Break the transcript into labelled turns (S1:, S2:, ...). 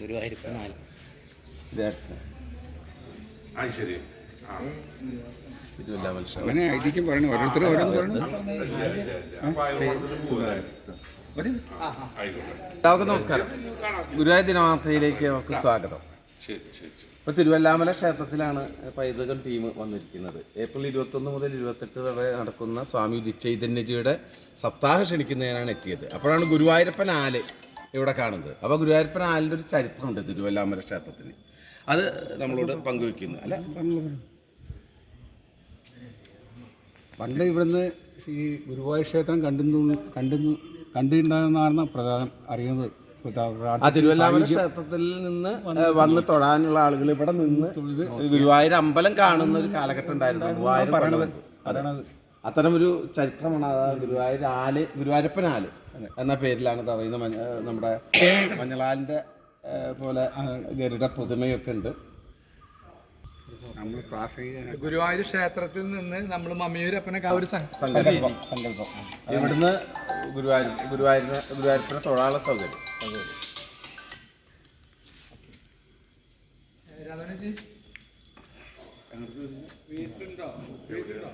S1: നാല്
S2: അങ്ങനെ ഐതിഹ്യം പറയണേ ഓരോരുത്തരും ഓരോന്ന് പറയണം
S3: എല്ലാവർക്കും നമസ്കാരം. ഗുരുവായൂർ ദിനവാർത്തയിലേക്ക് നമുക്ക് സ്വാഗതം.
S4: ഇപ്പൊ
S3: ഇപ്പോൾ തിരുവല്ലാമല ക്ഷേത്രത്തിലാണ് പൈതൃകം ടീം വന്നിരിക്കുന്നത്. ഏപ്രിൽ ഇരുപത്തൊന്ന് മുതൽ ഇരുപത്തെട്ട് വരെ നടക്കുന്ന സ്വാമി ചൈതന്യജിയുടെ സപ്താഹം ക്ഷണിക്കുന്നതിനാണ് എത്തിയത്. അപ്പോഴാണ് ഗുരുവായൂരപ്പൻ ആൽ ഇവിടെ കാണുന്നത്. അപ്പോൾ ഗുരുവായൂരപ്പൻ ആലിന്റെ ഒരു ചരിത്രമുണ്ട് തിരുവല്ലാമര ക്ഷേത്രത്തിന്. അത് നമ്മളോട് പങ്കുവെക്കുന്നു. അല്ല
S2: പണ്ട് ഇവിടുന്ന് ഈ ഗുരുവായൂർ ക്ഷേത്രം കണ്ടെന്നു കണ്ടെന്നു കണ്ടിട്ടുണ്ടെന്നാണ് പ്രധാനം അറിയുന്നത്.
S3: തിരുവല്ലാമര തിരുവല്ലാമല ക്ഷേത്രത്തിൽ നിന്ന് വന്ന് തൊടാനുള്ള ആളുകൾ ഇവിടെ നിന്ന് ഗുരുവായൂർ അമ്പലം കാണുന്ന ഒരു കാലഘട്ടം ഉണ്ടായിരുന്നു. ഗുരുവായൂർ പറയണത്.
S2: അതാണത്
S3: അത്തരം ഒരു ചരിത്രമാണ് അത് ഗുരുവായൂർ ആൽ ഗുരുവായൂരപ്പൻ ആൽ എന്ന പേരിലാണ് ഇത് മഞ്ഞ നമ്മുടെ മഞ്ഞളാലിന്റെ പോലെ ഗരുഡ പ്രതിമയൊക്കെ ഉണ്ട്.
S5: ഗുരുവായൂർ ക്ഷേത്രത്തിൽ നിന്ന് നമ്മൾ മമ്മിയൂരപ്പനെ ഒരു
S3: സങ്കല്പം സങ്കല്പം ഇവിടുന്ന് ഗുരുവായൂർ ഗുരുവായൂരിന് ഗുരുവായൂരപ്പനെ തൊഴാനുള്ള സൗകര്യം.
S5: വീട്ടിലുണ്ടോ? വീട്ടിലുണ്ടോ?